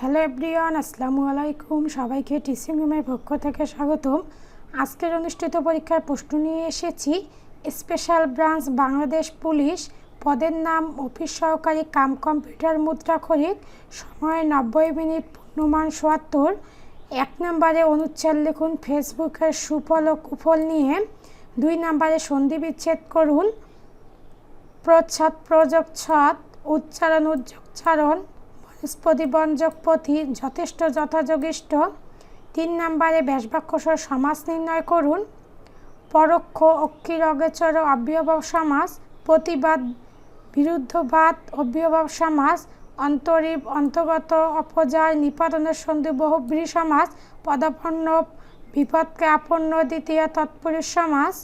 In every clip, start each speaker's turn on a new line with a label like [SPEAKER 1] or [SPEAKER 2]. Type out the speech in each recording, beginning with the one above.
[SPEAKER 1] Hello everyone, আসসালামু আলাইকুম। সবাইকে টিচিং রুমের পক্ষ থেকে স্বাগতম। আজকের অনুষ্ঠিত পরীক্ষার প্রশ্ন নিয়ে এসেছি। স্পেশাল ব্রাঞ্চ বাংলাদেশ পুলিশ, পদের নাম, অফিস সহকারী, কাম কম্পিউটার, মুদ্রা খরিদ, সময় নব্বই মিনিট, পূর্ণমান সোয়াত্তর এক নম্বরে অনুচ্ছেদ লিখুন, ফেসবুকের সুফল ও কুফল নিয়ে। দুই নম্বরে সন্ধি বিচ্ছেদ করুন, প্রচ্ছদ, প্রযোগ, ছদ, উচ্চারণ উচ্চারণ বনস্পতি বঞ্জক পথি যথেষ্ট যথাযোগিষ্ট তিন নম্বরে ব্যাসবাক্যসর সমাস নির্ণয় করুন। পরোক্ষ অক্ষির অগেচর অব্যয়ভাব সমাস, প্রতিবাদ, বিরুদ্ধবাদ অব্যয়ভাব সমাস, অন্তরীপ, অন্তর্গত অপজয়, নিপাতনের সন্ধি, বহুব্রী সমাস পদাপন্ন বিপদকে আপন্ন দ্বিতীয় তৎপুরুষ সমাস।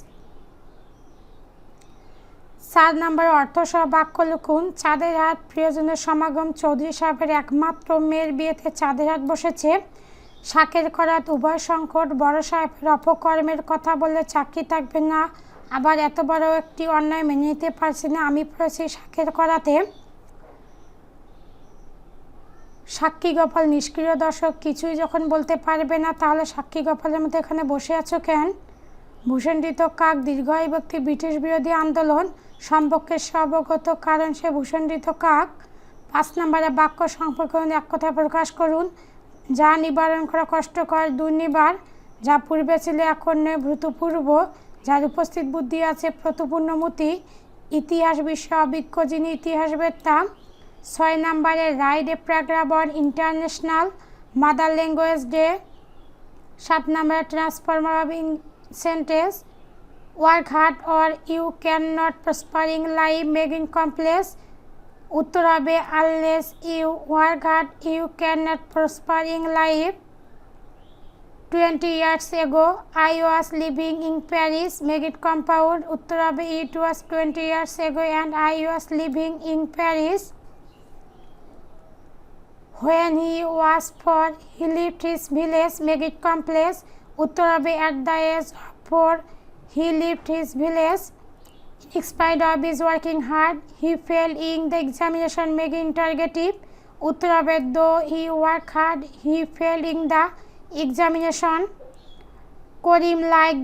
[SPEAKER 1] চার নম্বর অর্থসহ বাক্য লিখুন, চাঁদের হাট প্রিয়জনের সমাগম চৌধুরী সাহেবের একমাত্র মেয়ের বিয়েতে চাঁদের হাট বসেছে। শাকের করাত উভয় সংকট, বড় সাহেবের অপকর্মের কথা বললে চাকরি থাকবে না। আবার এত বড় একটি অন্যায় মেনে নিতে পারছি না, আমি পড়েছি শাকের করাতে সাক্ষী গোপাল নিষ্ক্রিয় দর্শক, কিছুই যখন বলতে পারবে না, তাহলে সাক্ষী গোপালের মধ্যে এখানে বসে আছো কেন? ভূষণ্ডিত কাক দীর্ঘায়ু ব্যক্তি, ব্রিটিশ বিরোধী আন্দোলন সম্পর্কে সর্বগত কারণ সে ভূষণ্ডিত কাক। পাঁচ নম্বরে বাক্য সম্পর্কে এক কথা প্রকাশ করুন, যা নিবারণ করা কষ্টকর দুর্নিবার, যা পূর্বে ছিল এখন নয় ভূতপূর্ব যার উপস্থিত বুদ্ধি আছে প্রতপূর্ণমতি ইতিহাস বিশ্ব অভিজ্ঞ যিনি ইতিহাস ইতিহাসবেত্তা। ছয় নম্বরে write a paragraph international mother language day. সাত নম্বরে transformer of sentence work hard or you cannot prospering life making complex. উত্তর হবে unless you work hard you can not prospering life twenty years ago I was living in Paris make it compound উত্তর হবে it was twenty years ago and I was living in Paris he was for he left his village, make it complex. উত্তর হবে the age of four he left his village in spite of his working hard he failed in the examination making interrogative হবে though he worked hard he failed in the examination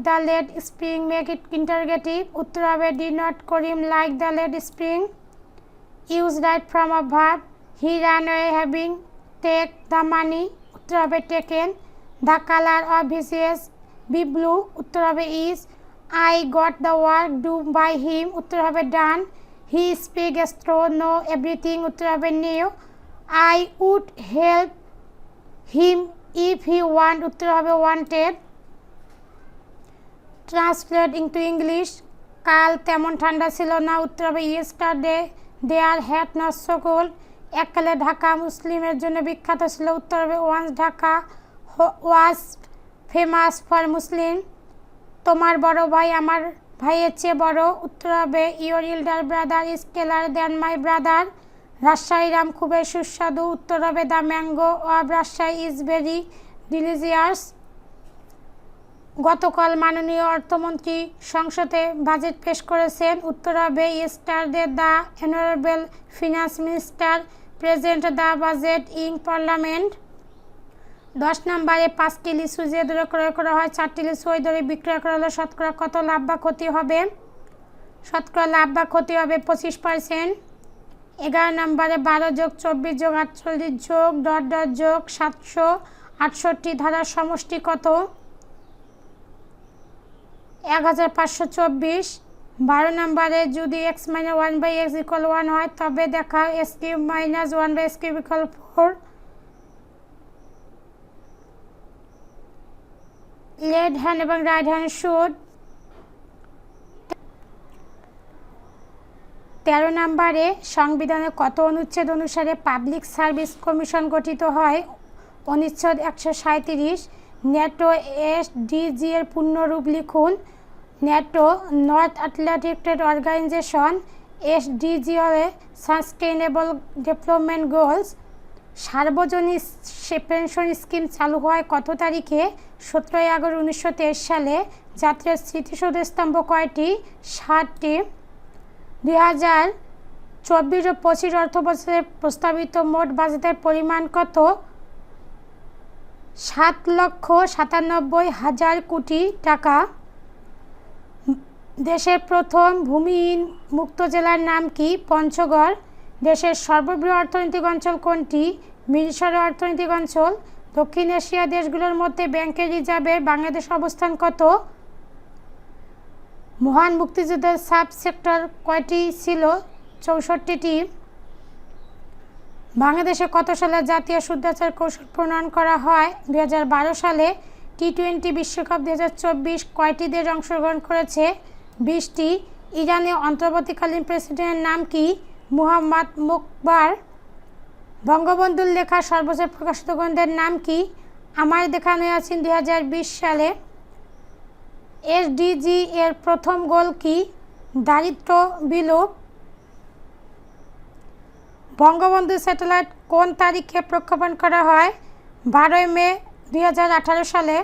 [SPEAKER 1] the led spring make it interrogative উত্তর হবে did not Karim like the led spring use right from a verb he ran way having take the money উত্তর হবে taken the colour of VCS be blue উত্তর হবে is I got the work do by him উত্তর হবে done he speak straw know everything উত্তর হবে new I would help him if he want উত্তর হবে ওয়ান্টেড ট্রান্সলেট ইন্টু ইংলিশ কাল তেমন ঠান্ডা ছিল না। উত্তর হবে yesterday there had not so এককালে ঢাকা মুসলিমের জন্য বিখ্যাত ছিল। উত্তর হবে once Dhaka was famous for Muslim তোমার বড় ভাই আমার ভাইয়ের চেয়ে বড়। উত্তর হবে ইয়োর ইল্ডার ব্রাদার ইজ কেলার দেন মাই ব্রাদার রাজশাহী রাম খুবই সুস্বাদু। উত্তর হবে the mango of Rajshahi is very delicious গতকাল মাননীয় অর্থমন্ত্রী সংসদে বাজেট পেশ করেছেন। উত্তর হবে yesterday the honourable finance minister present the budget in parliament দশ নম্বরে পাঁচটি লিচু যে দরে ক্রয় করা হয় চারটি লিচু ওই দরে বিক্রয় করা হলে শতকরা কত লাভ বা ক্ষতি হবে? শতকরা লাভ বা ক্ষতি হবে পঁচিশ পার্সেন্ট এগারো নম্বরে বারো যোগ চব্বিশ যোগ আটচল্লিশ যোগ ডট ডট যোগ সাতশো আটষট্টি ধারার সমষ্টি কত? এক হাজার পাঁচশো চব্বিশ। বারো নম্বরে যদি X minus one by X equal one হয়, তবে দেখা S cube minus one by S cube equal four left hand এবং রাইট হ্যান্ড শুড তেরো নম্বরে সংবিধানের কত অনুচ্ছেদ অনুসারে পাবলিক সার্ভিস কমিশন গঠিত হয়? অনুচ্ছেদ একশো সাঁত্রিশ ন্যাটো এস ডিজি এর পূর্ণরূপ লিখুন। NATO North Atlantic trade organisation S DG sustainable development goals সার্বজনীন পেনশন স্কিম চালু হয় কত তারিখে? সতেরোই আগস্ট উনিশশো তেইশ সালে জাতীয় স্মৃতিসৌধ স্তম্ভ কয়টি? ষাটটি দুই হাজার চব্বিশ ও পঁচিশ অর্থ বছরে প্রস্তাবিত মোট বাজেটের পরিমাণ কত? সাত লক্ষ সাতানব্বই হাজার কোটি টাকা। দেশের প্রথম ভূমিহীন মুক্ত জেলার নাম কি? পঞ্চগড়। দেশের সর্ববৃহৎ অর্থনৈতিক অঞ্চল কোনটি? মিরসর অর্থনৈতিক অঞ্চল। দক্ষিণ এশিয়া দেশগুলোর মধ্যে ব্যাংকের রিজার্ভের বাংলাদেশ অবস্থান কত? মহান মুক্তিযুদ্ধের সাব সেক্টর কয়টি ছিল? চৌষট্টিটি। বাংলাদেশে কত সালে জাতীয় শুদ্ধাচার কৌশল প্রণয়ন করা হয়? দুই হাজার বারো সালে টি টোয়েন্টি বিশ্বকাপ দু হাজার চব্বিশ কয়টি দেশ অংশগ্রহণ করেছে? বিশটি। ইরানের অন্তর্বর্তীকালীন প্রেসিডেন্টের নাম কি? মুহাম্মদ মুকবার বঙ্গবন্ধুর লেখা সর্বোচ্চ প্রকাশিত গ্রন্থের নাম কি? আমার দেখা নয়াচিন দুই সালে এসডিজি এর প্রথম গোল কি? দারিদ্র বিলোপ। বঙ্গবন্ধু স্যাটেলাইট কোন তারিখে প্রক্ষেপণ করা হয়? বারোই মে দু হাজার আঠারো সালে।